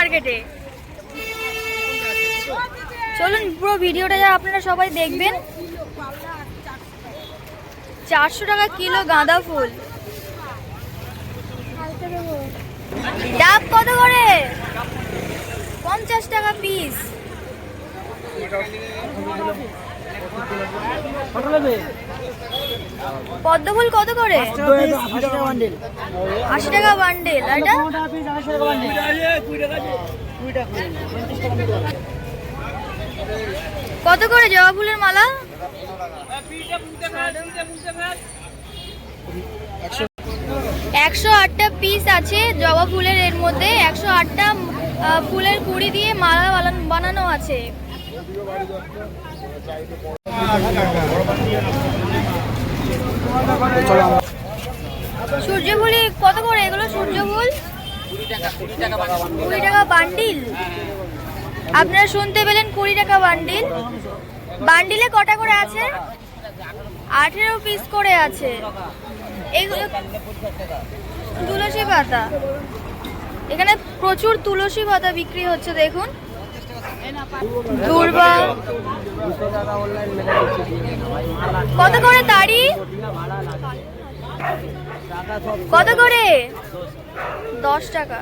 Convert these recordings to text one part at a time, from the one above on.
মার্কেটে। চলুন পুরো ভিডিওটা যা আপনারা সবাই দেখবেন। চারশো টাকা কিলো গাঁদা ফুল। ডাব কত করে? পঞ্চাশ টাকা পিস পদ্ম ফুল কত করে? আশি টাকা বান্ডেল কত করে জবা ফুলের মালা? একশো আটটা পিস আছে জবা ফুলের এর মধ্যে, একশো আটটা ফুলের কুড়ি দিয়ে মালা বানানো আছে। সূর্যফুলি কত করে এগুলো সূর্যফুল কুড়ি টাকা বান্ডিল। আপনারা শুনতে পেলেন কুড়ি টাকা বান্ডিল। বান্ডিলে কটা করে আছে? আঠেরো পিস করে আছে। এইগুলো তুলসী পাতা। এখানে প্রচুর তুলসী পাতা বিক্রি হচ্ছে, দেখুন। দুর্বা কত করে তাড়ি কত করে? দশ টাকা।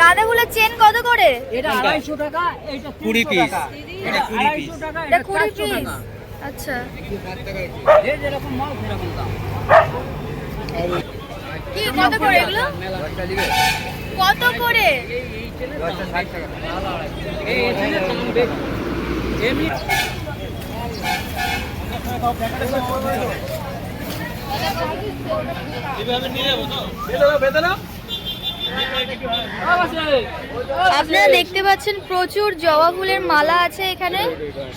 গাঁদা ফুলের চেন কত করে? এটা আড়াইশো টাকা এটা কুড়ি পিস। এটা কুড়ি পিস। এটা কুড়ি পিস। আচ্ছা। যে যেরকম মাল সেরকম দাম। কত করে? আপনারা দেখতে পাচ্ছেন প্রচুর জবা ফুলের মালা আছে এখানে।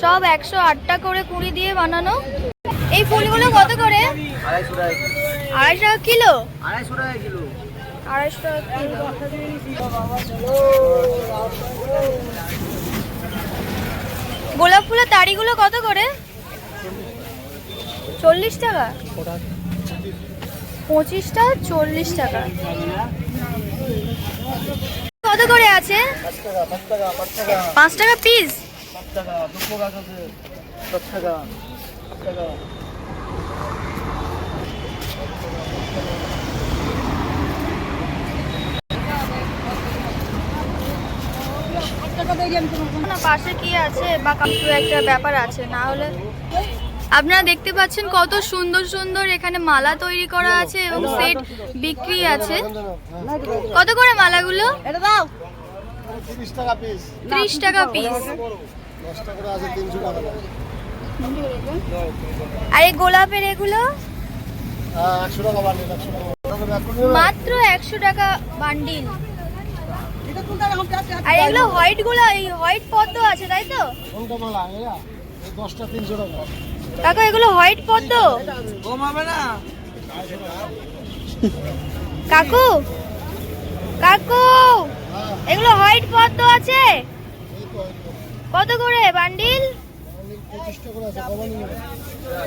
সব একশো আটটা করে কুড়ি দিয়ে বানানো। এই ফুলগুলো কত করে? আড়াইশো টাকা কিলো? আড়াইশো টাকা কিলো। আড়াইশো টাকা কিলো। গোলাপ ফুলের তাড়িগুলো কত করে? চল্লিশ টাকা। পঁচিশটা চল্লিশ টাকা। কত করে আছে? পাঁচ টাকা পিস না পাশে কি আছে বা একটা ব্যাপার আছে? না হলে আপনারা দেখতে পাচ্ছেন কত সুন্দর সুন্দর এখানে মালা তৈরি করা আছে এবং সেট বিক্রি আছে। কত করে মালাগুলো? তিরিশ টাকা পিস। আর এই গোলাপের এগুলো? মাত্র একশো টাকা বান্ডিল। আর এগুলো হোয়াইটগুলো, এই হোয়াইট পদ্ম আছে, তাই তো? কাকু, এগুলো হোয়াইট পদ্ম? কাকু কাকু, এগুলো হোয়াইট পদ্ম আছে। কত করে বান্ডিল?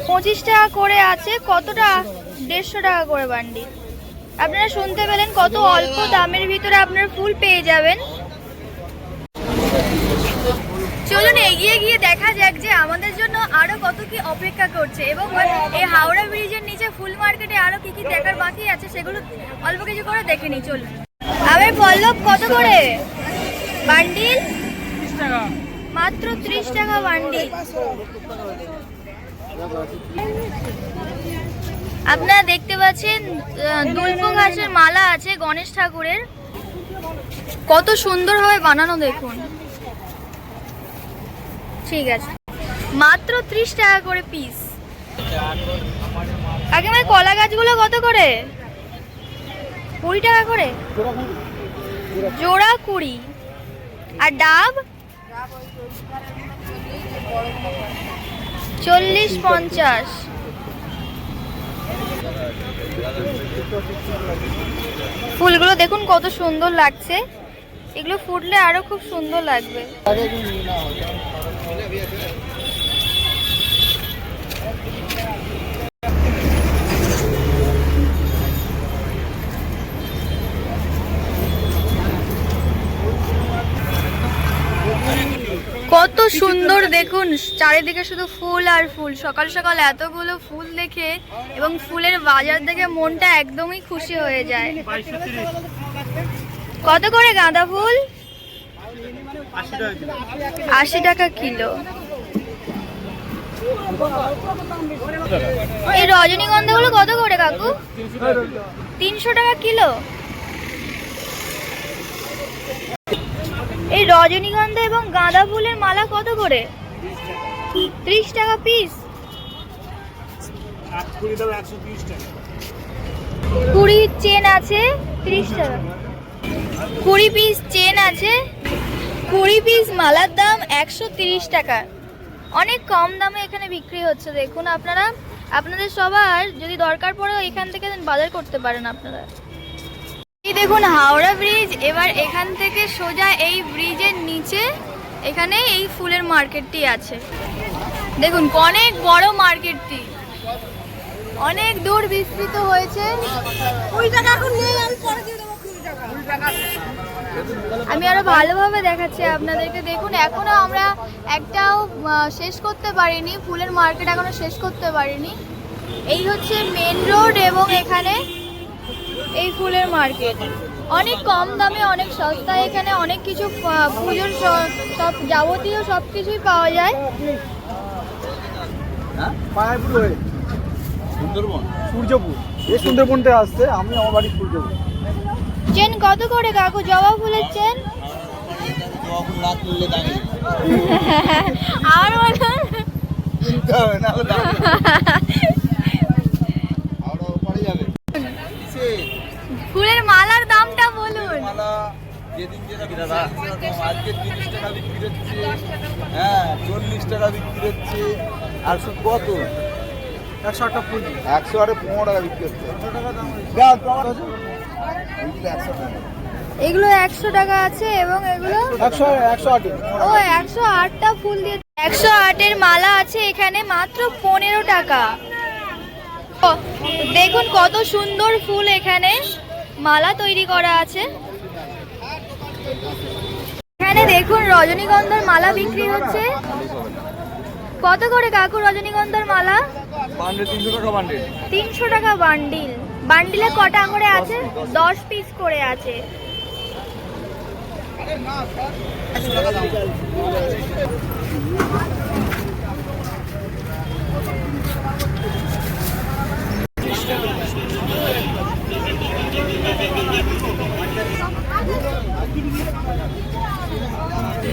পঁচিশ টাকা করে আছে টাকা কতটা? দেড়শো টাকা করে বান্ডিল। আপনারা শুনতে পেলেন কত অল্প দামের ভিতরে আপনার ফুল পেয়ে যাবেন। চলুন, এগিয়ে গিয়ে দেখা যাক যে আমাদের জন্য আরও কত কি অপেক্ষা করছে এবং এই হাওড়া ব্রিজের নিচে ফুল মার্কেটে আরও কি কি দেখার বাকি আছে সেগুলো অল্প কিছু করে দেখে নিই, চলুন। আবার পল্লব, কত করে? বান্ডিল? মাত্র ত্রিশ টাকা বান্ডিল আপনারা দেখতে পাচ্ছেন দুল্প ঘাসের মালা আছে গণেশ ঠাকুরের। কত সুন্দরভাবে বানানো দেখুন। ঠিক আছে। মাত্র ত্রিশ টাকা করে পিস আগে আমার কলা গাছগুলো কত করে? কুড়ি টাকা করে? জোড়া কুড়ি। আর ডাব? চল্লিশ পঞ্চাশ। ফুলগুলো দেখুন কত সুন্দর লাগছে। এগুলো ফুটলে আরও খুব সুন্দর লাগবে। হয়। সুন্দর দেখুন, চারিদিকে শুধু ফুল আর ফুল। সকাল সকাল এতগুলো ফুল দেখে এবং ফুলের বাজার দেখে মনটা একদমই খুশি হয়ে যায়। কত করে গাঁদা ফুল? আশি টাকা কিলো। এই রজনীগন্ধাগুলো কত করে কাকু? তিনশো টাকা কিলো? এই রজনীগন্ধা এবং গাঁদা ফুলের মালা কত করে? ত্রিশ টাকা পিস কুড়ি চেন আছে, ত্রিশ টাকা। কুড়ি পিস চেন আছে, কুড়ি পিস মালার দাম একশো তিরিশ টাকা। অনেক কম দামে এখানে বিক্রি হচ্ছে, দেখুন আপনারা। আপনাদের সবার যদি দরকার পড়ে, এখান থেকে বাজার করতে পারেন আপনারা। এই দেখুন হাওড়া ব্রিজ এবার এখান থেকে সোজা এই ব্রিজের নিচে এখানে এই ফুলের মার্কেটটি আছে। দেখুন অনেক বড় মার্কেটটি। অনেক দূর বিস্তৃত হয়েছে। আমি আরও ভালোভাবে দেখাচ্ছি আপনাদেরকে। দেখুন এখনও আমরা একটাও শেষ করতে পারিনি। ফুলের মার্কেট এখনও শেষ করতে পারিনি। এই হচ্ছে মেন রোড এবং এখানে এই ফুলের মার্কেট। অনেক কম দামে অনেক সস্তায় এখানে অনেক কিছু পুজোর সব যাবতীয় সব কিছুই পাওয়া যায়। সুন্দরবন? সূর্যপুর। এই সুন্দরবনটা আসছে আমি আমার বাড়ি সূর্যপুর। চেন কত করে কাকু? জবা ফুলের চেন? তুললে দাঁড়িয়ে আর বলুন কিনতে হবে না হলে দাম আমরা ওপারে যাবে সে ফুলের মালার দামটা বলুন মালা যেদিন যেটা আজকে তিরিশ টাকা বিক্রি হচ্ছে হ্যাঁ চল্লিশ টাকা বিক্রি হচ্ছে আর সব কত? একশো আটটা ফুল। একশো আরে পনেরো টাকা বিক্রি হচ্ছে। একশো টাকা এগুলো একশো টাকা আছে এবং এগুলো একশো একশো আটে। ও একশো আটটা ফুল দিয়ে একশো আটের মালা আছে এখানে মাত্র পনেরো টাকা। দেখুন কত সুন্দর ফুল এখানে। মালা তৈরি করা আছে। এখানে দেখুন রজনীগন্ধার মালা বিক্রি হচ্ছে। কত করে কাকু রজনীগন্ধার মালা? তিনশো টাকা বান্ডিল। বান্ডিলে। কটা করে আছে? দশ পিস করে আছে।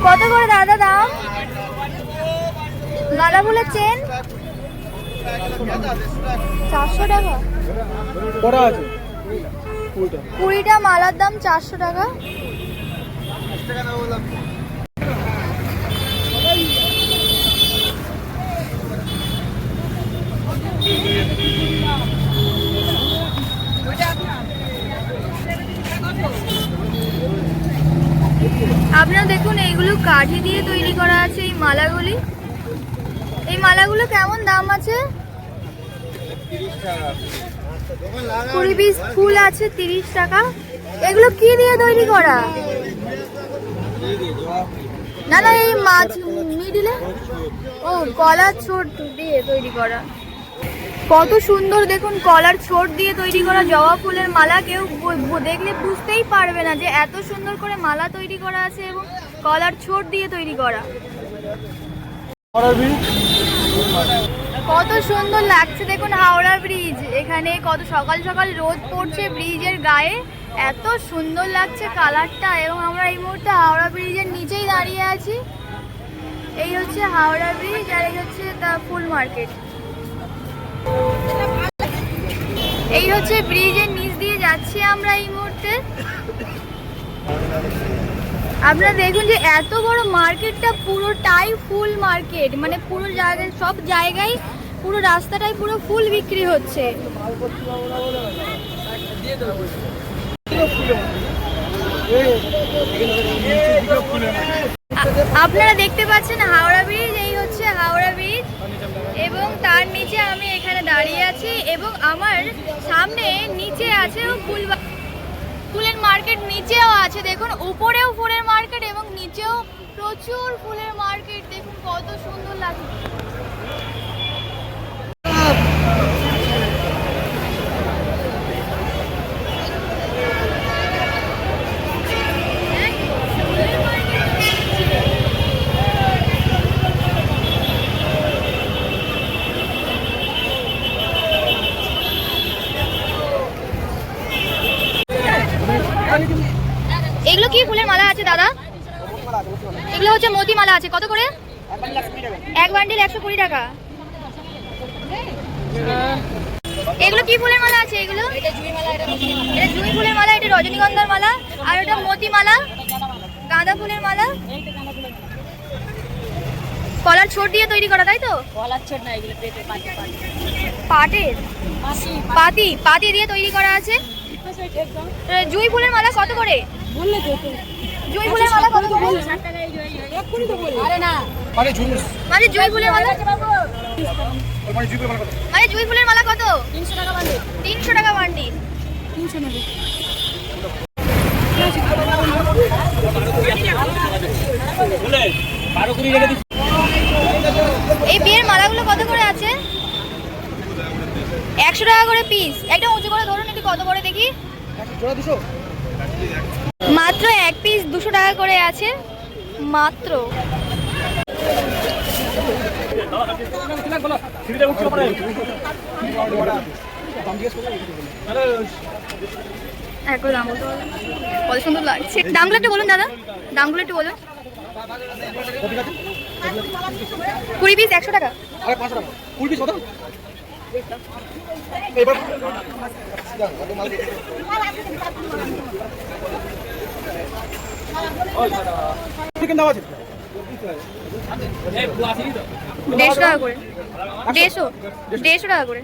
কত করে দাদা দাম গাঁদা ফুলের চেন? চারশো টাকা। কটা আছে? কুড়িটা মালার দাম চারশো টাকা আপনারা দেখুন এইগুলো কাঠি দিয়ে তৈরি করা আছে এই মালাগুলি। এই মালাগুলো কেমন দাম আছে? কুড়ি পিস ফুল আছে, তিরিশ টাকা। এগুলো কি দিয়ে তৈরি করা? না না, এই মাছ মিডিলে। ও, কলার ছোট দিয়ে তৈরি করা। কত সুন্দর, দেখুন, কলার ছোট দিয়ে তৈরি করা জবা ফুলের মালা। কেউ দেখলে বুঝতেই পারবে না যে এত সুন্দর করে মালা তৈরি করা আছে এবং কলার ছোট দিয়ে তৈরি করা। কত সুন্দর লাগছে দেখুন হাওড়া ব্রিজ এখানে কত সকাল সকাল রোদ পড়ছে ব্রিজের গায়ে। এত সুন্দর লাগছে কালারটা এবং আমরা এই মুহূর্তে হাওড়া ব্রিজের নিচেই দাঁড়িয়ে আছি। এই হচ্ছে হাওড়া ব্রিজ আর এই হচ্ছে দ্য ফুল মার্কেট এই হচ্ছে ব্রিজের নিচ দিয়ে যাচ্ছি আমরা এই মুহূর্তে। আপনারা দেখুন যে এত বড় মার্কেটটা পুরোটাই ফুল মার্কেট মানে পুরো জায়গায় সব জায়গায় পুরো রাস্তাটাই পুরো ফুল বিক্রি হচ্ছে। আপনারা দেখতে পাচ্ছেন হাওড়া ব্রিজ, এই হচ্ছে হাওড়া ব্রিজ। এবং তার নিচে আমি এখানে দাঁড়িয়ে আছি এবং আমার সামনে নিচে আছে ফুল ফুলের মার্কেট নিচেও আছে। দেখুন, উপরেও ফুলের মার্কেট এবং নিচেও প্রচুর ফুলের মার্কেট। দেখুন, কত সুন্দর লাগে এগুলো কি ফুলের মালা আছে দাদা এগুলো হচ্ছে মতি মালা আছে। কত করে? এক বান্ডিল একশো কুড়ি টাকা। এগুলো কি ফুলের মালা আছে এগুলো? এটা জুঁই ফুলের মালা এটা রজনীগন্ধার মালা আর ওটা মতি মালা গাঁদা ফুলের মালা। কলার ছোট দিয়ে তৈরি করা তাই তো? কলার ছোট না এগুলো পেটে পাটে। পাটে? পাটের পাতি। পাতি দিয়ে তৈরি করা আছে। জুঁই ফুলের মালা কত করে? জুঁই ফুলের মালা কত করে? এক্ষুনি তো বললি আরে না। মানে ঝুমুস মানে জুঁই ফুলের মালা। মানে ঝুমুর মানে কত? মানে জুঁই ফুলের মালা কত? তিনশো টাকা বান্ধে তিনশো টাকা বান্ডিল। তিনশো নেবে। এই বিয়ের মালাগুলো কত করে আছে? একশো টাকা করে পিস একটা উঁচু করে ধরুন একটু কত করে দেখি? মাত্র এক পিস দুশো টাকা করে আছে। মাত্র। কত সুন্দর লাগছে। বলুন দাদা। একটু বলুন। কুড়ি পিস একশো টাকা। কুড়ি দেড়শো টাকা করে দেড়শো দেড়শো টাকা করে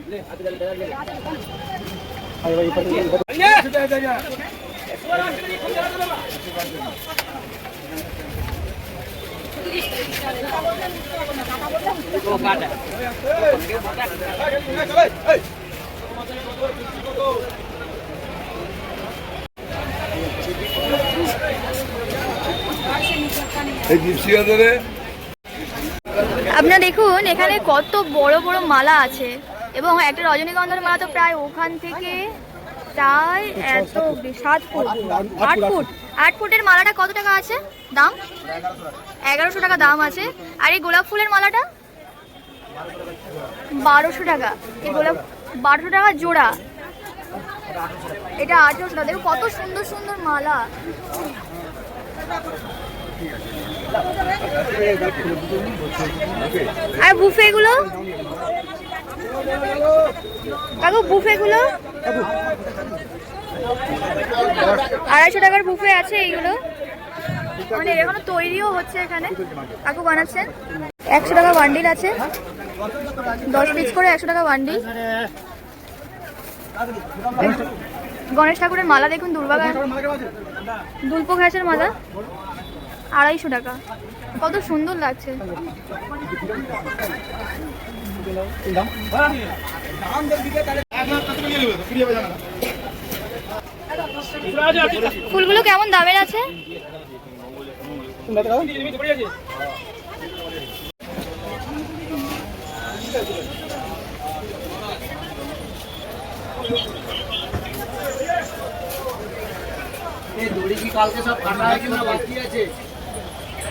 এই আপনারা দেখুন, এখানে কত বড় বড় মালা আছে। এবং একটা রজনীগন্ধার মালা তো প্রায় ওখান থেকে প্রায় এত সাত ফুট, আট ফুট, আট ফুটের মালাটা কত টাকা আছে? দাম? এগারোশো টাকা দাম আছে। আর এই গোলাপ ফুলের মালাটা? বারোশো টাকা। এই গোলাপ, বারোশো টাকা জোড়া। এটা আঠেরোশো টাকা। দেখো কত সুন্দর সুন্দর মালা। আর বুফেগুলো? কাকু, বুফেগুলো? আড়াইশো টাকার বুফে আছে এইগুলো। মানে এখনও তৈরিও হচ্ছে এখানে। কাকু বানাচ্ছেন একশো টাকা বান্ডিল আছে। দশ পিস করে একশো টাকা বান্ডিল। গণেশ ঠাকুরের মালা দেখুন, দুর্গা দুল্প ঘাসের মালা। আড়াইশো টাকা। কত সুন্দর লাগছে। ফুলগুলো কেমন দামের আছে? দড়ি কি কালকে সব কাটা আছে না বাকি আছে?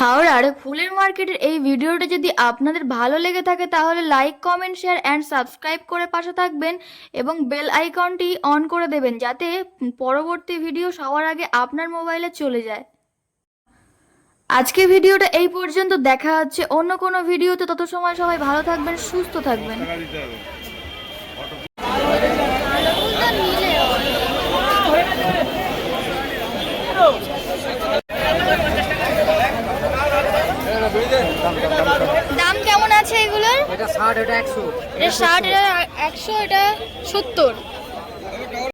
হাওড়ার ফুলের মার্কেটের এই ভিডিওটা যদি আপনাদের ভালো লেগে থাকে তাহলে like comment share and subscribe করে পাশে থাকবেন এবং বেল আইকনটি অন করে দেবেন যাতে পরবর্তী ভিডিও সবার আগে আপনার মোবাইলে চলে যায়। আজকে ভিডিওটা এই পর্যন্ত দেখা হচ্ছে অন্য কোনো ভিডিওতে। তত সময় সবাই ভালো থাকবেন সুস্থ থাকবেন দাম কেমন আছে এগুলোর এটা ষাট এটা একশো। এটা ষাট এটা একশো এটা সত্তর।